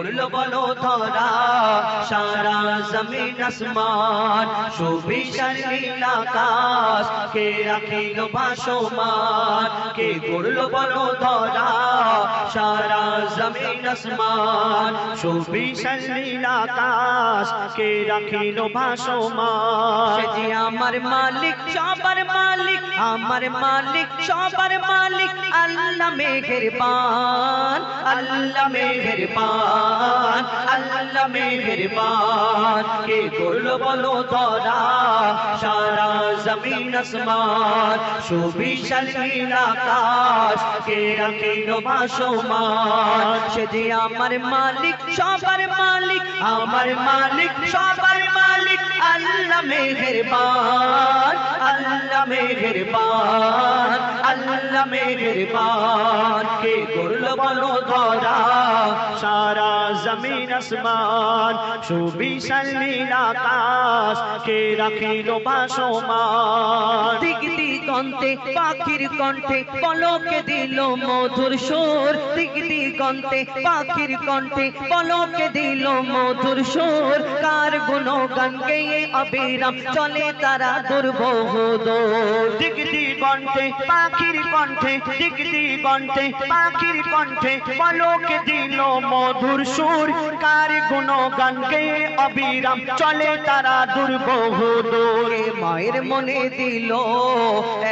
করল বলো ধরা, সারা জমিন আসমান, সুবিশাল নীল আকাশ, কে রাখিল ভাসমান কে করল বলো ধরা, সারা জমিন আসমান, সুবিশাল আকাশ, কে রাখিল ভাসমান যে আমার মালিক, সবার মালিক, আমার মালিক, সবার মালিক, আল্লাহ মেহেরবান আল্লাহ মেহেরবান। আল্লাহ মেহেরবান। কে করল বলো ধরা সারা জমিন আসমান, সুবিশাল আকাশ। কে রাখিল ভাসমান সে যে আমার মালিক, সবার মালিক, আমার মালিক, সবার মালিক। আল্লাহ মেহেরবান আল্লাহ মেহেরবান আল্লাহ মেহেরবান। কে করল বলো ধরা সারা জমিন আসমান সুবিশাল নীল আকাশ কে রাখিল ভাসমান। দিক দিগন্তে পাখির কণ্ঠে পলকে দিল মধুর সুর। দিক দিগন্তে পাখির কণ্ঠে পলকে দিল মধুর সুর। কার গুণগান গেয়ে অবিরাম চলে তারা দুর্বহ দিক দিগন্তে পাখির কণ্ঠে দিক দিগন্তে পাখির কণ্ঠে পলকে দিল মধুর সুর। কার গুণগান অবিরাম চলে তারা দুর্বহ দোরে মায়ের মনে দিল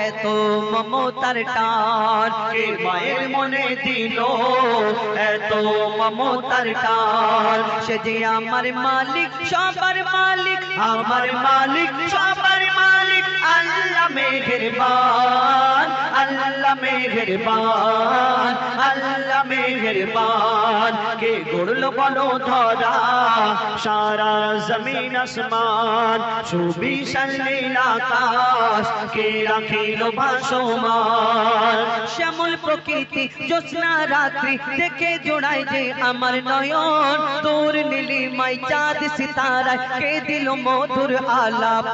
এত মমতার টান। মায়ের মনে দিল এত মমতার টান। সে যে আমার মালিক, সবার মালিক, আমার মালিক, সবার মালিক আল্লাহ মেহেরবান আল্লাহ মেহেরবান আল্লাহ মেহেরবান কে গড়লো বলো ধরা সারা জমিন আসমান সুবিশাল নীল আকাশ কে রাখিল ভাসমান শ্যামল প্রকৃতি জ্যোৎস্না রাত্রি দেখে জোড়ায় যে আমার নয়ন তোর নীলিমাই চাঁদ সিতারায় কে দিল মধুর আলাপ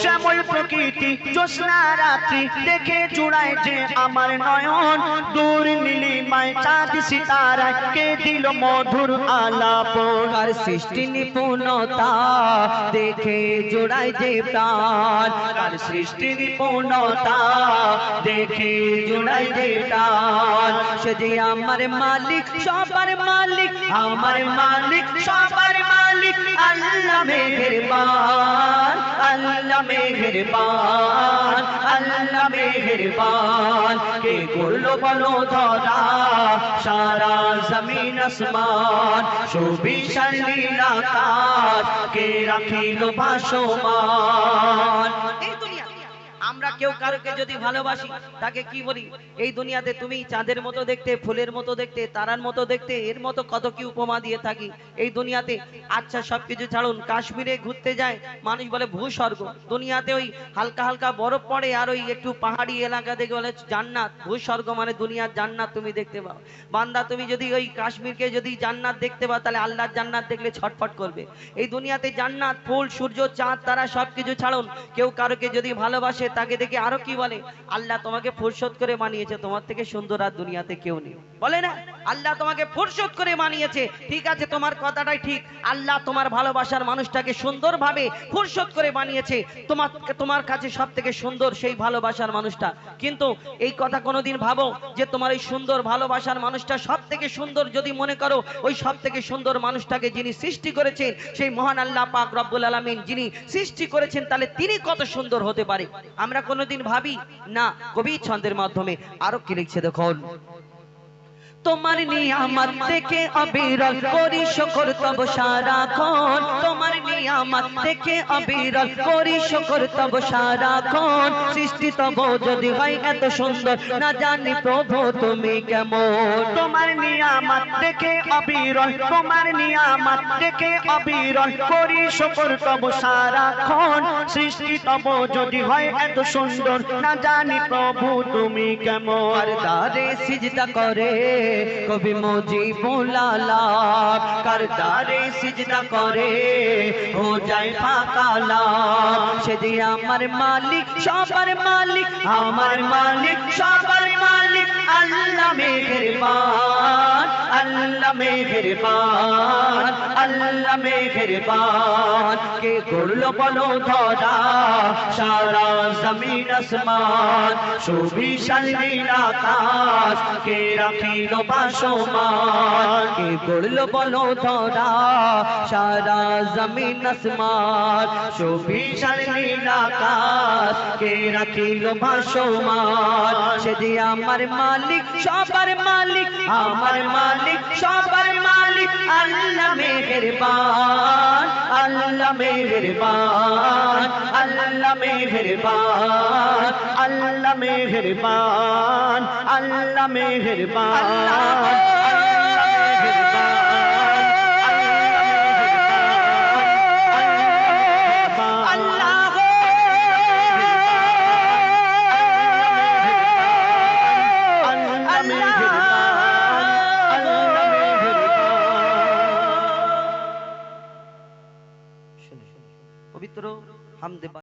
শ্যামল প্রকৃতি জ্যোৎস্না রাত্রি দেখে জোড়ায় যে আমার নয়ন, দূর নীলিমায় চাঁদ সিতারায় কে দিল মধুর আলাপ? কার সৃষ্টি নিপুণতা দেখে জোড়ায় যে প্রাণ? কার সৃষ্টি নিপুণতা দেখে জোড়ায় যে প্রাণ? সে যে আমার মালিক, সবার মালিক, আমার মালিক, সবার মালিক আল্লাহ মেহেরবান আল্লাহ মেহেরবান আল্লাহ মেহেরবান। কে করল বলো ধরা? সারা জমিন আসমান, সুবিশাল নীল আকাশ। কে রাখিল ভাসমান? এই আমরা কেউ কারোকে যদি ভালোবাসি, তাকে কি বলি? এই দুনিয়াতে তুমি চাঁদের মতো দেখতে, ফুলের মতো দেখতে, তারার মতো দেখতে, এর মতো কত কি উপমা দিয়ে থাকি? এই দুনিয়াতে আচ্ছা সবকিছু ছাড়ুন, কাশ্মীরে ঘুরতে যায়, মানুষ বলে ভূস্বর্গ। দুনিয়াতে ওই হালকা হালকা বরফ পড়ে আর ওই একটু পাহাড়ি এলাকা দেখে বলে জান্নাত। ভূস্বর্গ মানে দুনিয়ার জান্নাত তুমি দেখতে পাও। বান্দা, তুমি যদি ওই কাশ্মীরকে যদি জান্নাত দেখতে পাও, তাহলে আল্লাহর জান্নাত দেখলে ছটফট করবে। এই দুনিয়াতে জান্নাত, ফুল, সূর্য, চাঁদ, তারা সবকিছু ছাড়ুন। কেউ কারোকে যদি ভালোবাসে তাকে দেখে আরও কি বলে? আল্লাহ তোমাকে ফুরসত করে মানিয়েছে, তোমার থেকে সুন্দর আর দুনিয়াতে কেউ নেই। বলে না? আল্লাহ তোমাকে ফুরসত করে মানিয়েছে। ঠিক আছে, তোমার কথাটাই ঠিক। আল্লাহ তোমার ভালোবাসার মানুষটাকে সুন্দরভাবে ফুরসত করে বানিয়েছে তোমার তোমার কাছে সব থেকে সুন্দর সেই ভালোবাসার মানুষটা। কিন্তু এই কথা কোনোদিন ভাবো যে তোমার এই সুন্দর ভালোবাসার মানুষটা সব থেকে সুন্দর যদি মনে করো, ওই সব থেকে সুন্দর মানুষটাকে যিনি সৃষ্টি করেছেন, সেই মহান আল্লাহ পাক রব্বুল আলামিন যিনি সৃষ্টি করেছেন, তাহলে তিনি কত সুন্দর হতে পারে? আমরা কোনোদিন ভাবি না কবি ছন্দের মাধ্যমে আরও কি লিখছে দেখুন। তোমার নিয়ামত দেখে অবিরল করি, শকর তব সারাক্ষণ। তোমার নিয়ামত দেখে অবিরল করি, শকর তব সারাক্ষণ। সৃষ্টি তব যদি হয় এত সুন্দর, না জানি প্রভু তুমি কেমন। তোমার নিয়ামত দেখে অবিরল, তোমার নিয়ামত দেখে অবিরল করি, শকর তব সারাক্ষণ। সৃষ্টি তব যদি হয় এত সুন্দর, না জানি প্রভু তুমি কেমন। আর দারে সিজদা করে। কবি মুজিবুলালা কারদারে সিজদা করে, হো যায় পাকালা সেদি আমার মালিক, সবার মালিক, আমার মালিক, সবার মালিক, আল্লাহ মেহেরবান। আল্লাহ মেহেরবান আল্লাহ মেহেরবান কে করল বলো ধরা, সারা জমিন আসমান সুবিশাল নীল কে রাখিল বাসমান কে করল বলো ধরা, সারা জমিন আসমান সুবিশাল নীল কে রাখিল বাসমান সে যে আমার মালিক, সবার মালিক, আমার মালিক সবার মালিক আল্লাহ মেহেরবান আল্লাহ মেহেরবান আল্লাহ মেহেরবান আল্লাহ মেহেরবান আল্লাহ মেহেরবান আল্লাহ